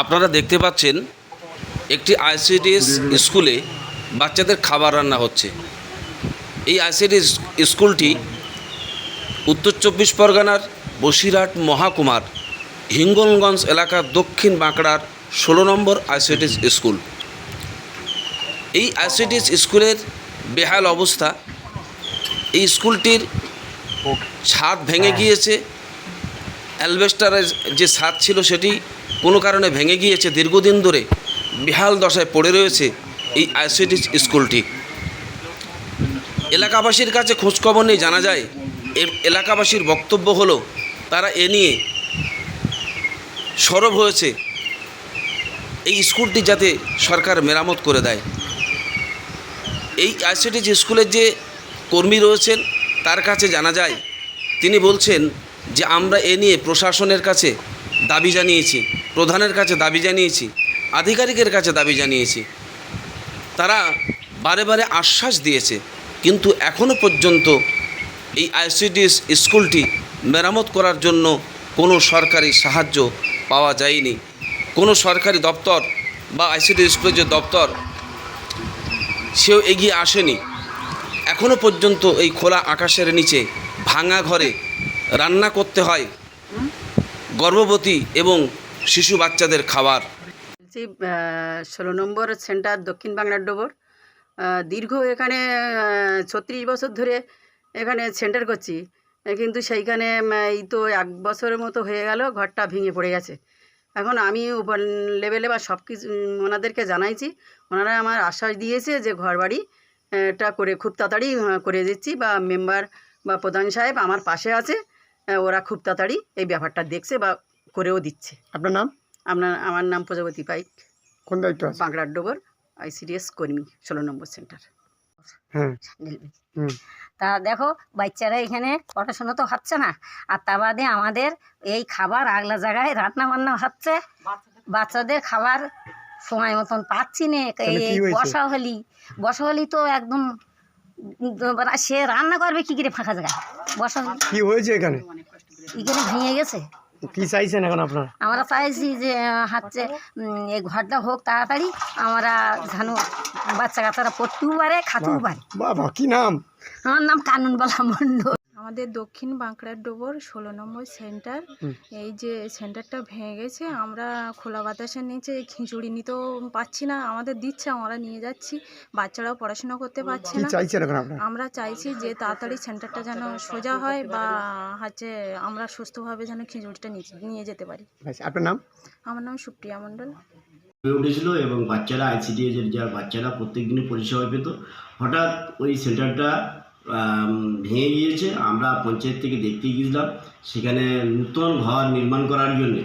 আপনারা দেখতে পাচ্ছেন একটি আইসিডিএস স্কুলে বাচ্চাদের খাবার রান্না হচ্ছে। এই আইসিডিএস স্কুলটি উত্তর চব্বিশ পরগনার বসিরহাট মহাকুমার হিঙ্গলগঞ্জ এলাকার দক্ষিণ বাঁকড়ার ষোলো নম্বর আইসিডিএস স্কুল। এই আইসিডিএস স্কুলের বেহাল অবস্থা, এই স্কুলটির ছাদ ভেঙে গিয়েছে। অ্যালবেস্টারের যে ছাদ ছিল সেটি কোনো কারণে ভেঙে গিয়েছে দীর্ঘদিন ধরে, বিহাল দশায় পড়ে রয়েছে এই আইসিডিএস স্কুলটি। এলাকাবাসীর কাছে খোঁজখবর নিয়ে জানা যায় এলাকাবাসীর বক্তব্য হলো, তারা এ নিয়ে সরব হয়েছে। এই স্কুলটি যাতে সরকার মেরামত করে দেয়। এই আইসিডিএস স্কুলের যে কর্মী রয়েছেন, তার কাছে জানা যায়, তিনি বলছেন যে আমরা এ নিয়ে প্রশাসনের কাছে দাবি জানিয়েছি। প্রধানের কাছে দাবি জানিয়েছি, আধিকারিকের কাছে দাবি জানিয়েছি। তারা বারে বারে আশ্বাস দিয়েছে, কিন্তু এখনও পর্যন্ত এই আইসিডিএস স্কুলটি মেরামত করার জন্য কোনো সরকারি সাহায্য পাওয়া যায়নি। কোনো সরকারি দপ্তর বা আইসিডিএস স্কুলের যে দপ্তর, সেও এগিয়ে আসেনি। এখনও পর্যন্ত এই খোলা আকাশের নিচে ভাঙা ঘরে রান্না করতে হয়, গর্ভবতী এবং শিশু বাচ্চাদের খাবার। বলছি ষোলো নম্বর সেন্টার দক্ষিণ বাংলার ডোবর। দীর্ঘ এখানে ছত্রিশ বছর ধরে এখানে সেন্টার করছি। কিন্তু সেইখানে এই তো এক বছরের মতো হয়ে গেল ঘরটা ভেঙে পড়ে গেছে। এখন আমি উপর লেভেলে বা সব কিছু ওনাদেরকে জানাইছি। ওনারা আমার আশ্বাস দিয়েছে যে ঘর বাড়ি আহ, টা করে খুব তাড়াতাড়ি করে দিচ্ছি বা মেম্বার বা প্রধান সাহেব আমার পাশে আছে। ওরা খুব তাড়াতাড়ি এই ব্যাপারটা দেখছে বা করেও দিচ্ছে। আপনার নাম? আপনার আমার নাম প্রজাপতি পাইক। কোন দায়িত্ব আছে? ডোবর আইসিডিএস কর্মী ষোলো নম্বর সেন্টার। হ্যাঁ। তা দেখো বাচ্চারা এখানে পড়াশোনা তো হচ্ছে না। আর তা বাদে আমাদের এই খাবার আগলা জায়গায় রান্না বান্না হচ্ছে। বাচ্চাদের খাবার সময় মতন পাচ্ছি না। এই? বসা হলি বসা হলি তো একদম সে রান্না করবে কি করে ফাঁকা জায়গায়? বসা হলি কি হয়েছে এখানে? এখানে ভেঙে গেছে। কি চাইছেন এখন আপনারা? আমরা চাইছি যে হচ্ছে এই ঘরটা হোক তাড়াতাড়ি। আমরা যেন বাচ্চা কাচ্চারা পড়তেও পারে খাতেও পারে। বাবা কি নাম? আমার নাম কানুনবালা মণ্ডল। আমাদের দক্ষিণ বাঁকড়ার ডোবর ষোলো নম্বর সেন্টার। এই যে সেন্টারটা ভেঙে গেছে আমরা খোলা বাতাসের নিচে খিচুড়ি নিতেও পাচ্ছি না আমাদের দিচ্ছে আমরা নিয়ে যাচ্ছি বাচ্চারাও পড়াশোনা করতে পারছে না। আমরা চাইছি যে তাড়াতাড়ি সেন্টারটা যেন সোজা হয় বা হচ্ছে আমরা সুস্থভাবে যেন খিচুড়িটা নিয়ে যেতে পারি। আচ্ছা, আপনার নাম? আমার নাম সুপ্রিয়া মণ্ডল। হয়ে উঠেছিল এবং বাচ্চারা আইসিডিএস এর যার বাচ্চারা প্রত্যেক দিনই পরিষেবা পেত হঠাৎ ওই সেন্টারটা ভেঙে গিয়েছে। আমরা পঞ্চায়েত থেকে দেখতে গিয়েছিলাম সেখানে নূতন ঘর নির্মাণ করার জন্য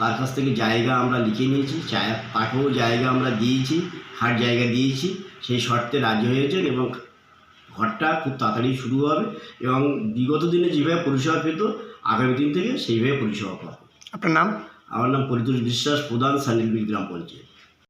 তার কাছ থেকে জায়গা আমরা লিখে নিয়েছি তাকেও জায়গা আমরা দিয়েছি হাট জায়গা দিয়েছি সেই শর্তে রাজি হয়েছেন এবং ঘরটা খুব তাড়াতাড়ি শুরু হবে এবং বিগত দিনে যেভাবে পরিষেবা পেত আগামী দিন থেকে সেইভাবে পরিষেবা পাবে। আপনার নাম? আমার নাম পরিতোষ বিশ্বাস প্রধান সান্ডিলবিল গ্রাম পঞ্চায়েত।